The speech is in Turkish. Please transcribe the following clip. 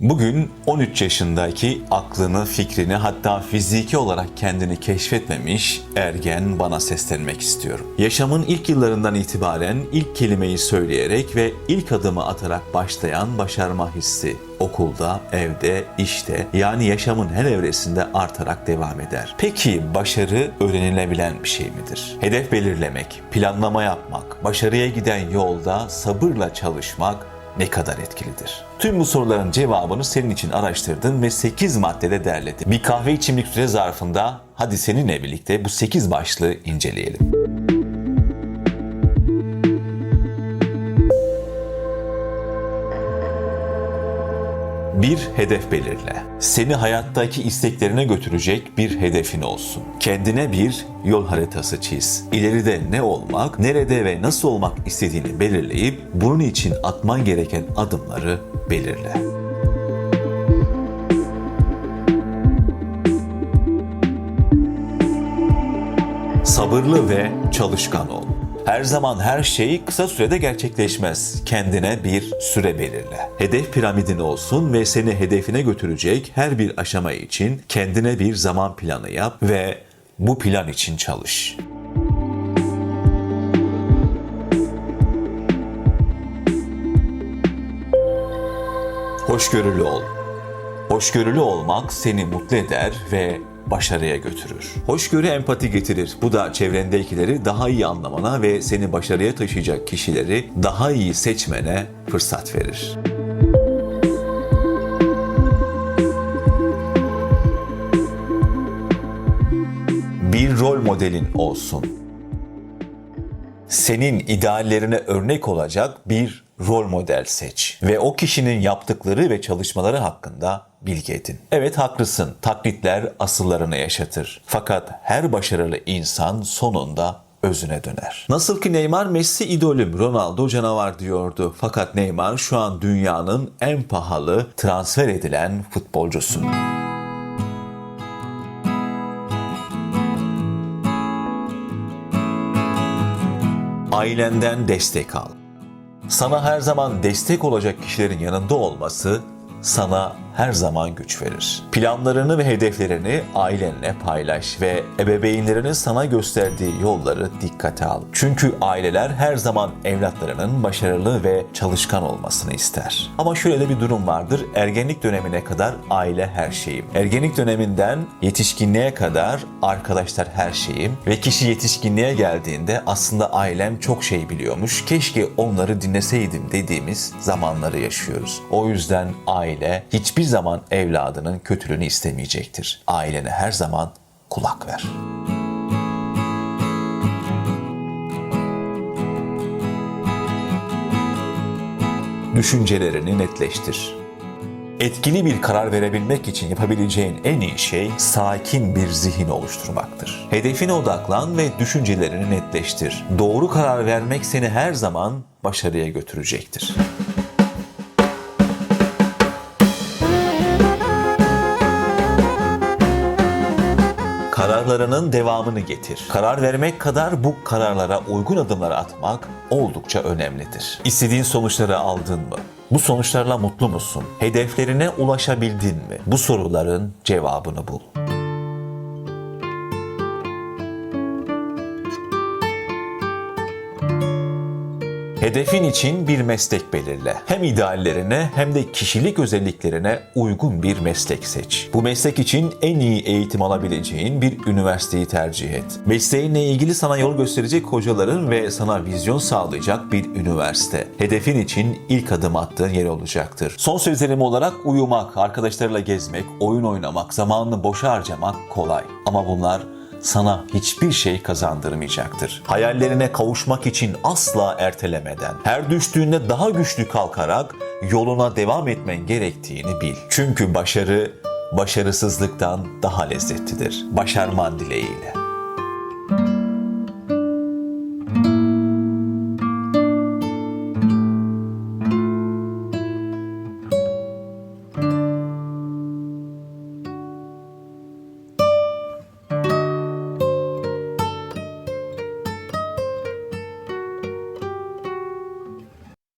Bugün 13 yaşındaki aklını, fikrini hatta fiziki olarak kendini keşfetmemiş ergen bana seslenmek istiyorum. Yaşamın ilk yıllarından itibaren ilk kelimeyi söyleyerek ve ilk adımı atarak başlayan başarma hissi okulda, evde, işte yani yaşamın her evresinde artarak devam eder. Peki başarı öğrenilebilen bir şey midir? Hedef belirlemek, planlama yapmak, başarıya giden yolda sabırla çalışmak ne kadar etkilidir? Tüm bu soruların cevabını senin için araştırdım ve 8 maddede derledim. Bir kahve içimlik süre zarfında hadi seninle birlikte bu 8 başlığı inceleyelim. Bir hedef belirle. Seni hayattaki isteklerine götürecek bir hedefin olsun. Kendine bir yol haritası çiz. İleride ne olmak, nerede ve nasıl olmak istediğini belirleyip bunun için atman gereken adımları belirle. Sabırlı ve çalışkan ol. Her zaman her şey kısa sürede gerçekleşmez. Kendine bir süre belirle. Hedef piramidin olsun ve seni hedefine götürecek her bir aşama için kendine bir zaman planı yap ve bu plan için çalış. Hoşgörülü ol. Hoşgörülü olmak seni mutlu eder ve başarıya götürür. Hoşgörü empati getirir. Bu da çevrendekileri daha iyi anlamana ve seni başarıya taşıyacak kişileri daha iyi seçmene fırsat verir. Bir rol modelin olsun. Senin ideallerine örnek olacak bir rol model seç ve o kişinin yaptıkları ve çalışmaları hakkında bilgi edin. Evet haklısın. Taklitler asıllarını yaşatır. Fakat her başarılı insan sonunda özüne döner. Nasıl ki Neymar Messi idolüm, Ronaldo canavar diyordu. Fakat Neymar şu an dünyanın en pahalı transfer edilen futbolcusu. Ailenden destek al. Sana her zaman destek olacak kişilerin yanında olması sana her zaman güç verir. Planlarını ve hedeflerini ailenle paylaş ve ebeveynlerinin sana gösterdiği yolları dikkate al. Çünkü aileler her zaman evlatlarının başarılı ve çalışkan olmasını ister. Ama şöyle de bir durum vardır. Ergenlik dönemine kadar aile her şeyim. Ergenlik döneminden yetişkinliğe kadar arkadaşlar her şeyim ve kişi yetişkinliğe geldiğinde aslında ailem çok şey biliyormuş. Keşke onları dinleseydim dediğimiz zamanları yaşıyoruz. O yüzden aile hiçbir zaman evladının kötülüğünü istemeyecektir. Ailene her zaman kulak ver. Düşüncelerini netleştir. Etkili bir karar verebilmek için yapabileceğin en iyi şey sakin bir zihin oluşturmaktır. Hedefine odaklan ve düşüncelerini netleştir. Doğru karar vermek seni her zaman başarıya götürecektir. Kararlarının devamını getir. Karar vermek kadar bu kararlara uygun adımlar atmak oldukça önemlidir. İstediğin sonuçları aldın mı? Bu sonuçlarla mutlu musun? Hedeflerine ulaşabildin mi? Bu soruların cevabını bul. Hedefin için bir meslek belirle. Hem ideallerine hem de kişilik özelliklerine uygun bir meslek seç. Bu meslek için en iyi eğitim alabileceğin bir üniversiteyi tercih et. Mesleğinle ilgili sana yol gösterecek hocaların ve sana vizyon sağlayacak bir üniversite. Hedefin için ilk adım attığın yer olacaktır. Son sözlerim olarak uyumak, arkadaşlarla gezmek, oyun oynamak, zamanını boşa harcamak kolay. Ama bunlar sana hiçbir şey kazandırmayacaktır. Hayallerine kavuşmak için asla ertelemeden, her düştüğünde daha güçlü kalkarak yoluna devam etmen gerektiğini bil. Çünkü başarı başarısızlıktan daha lezzetlidir. Başarman dileğiyle.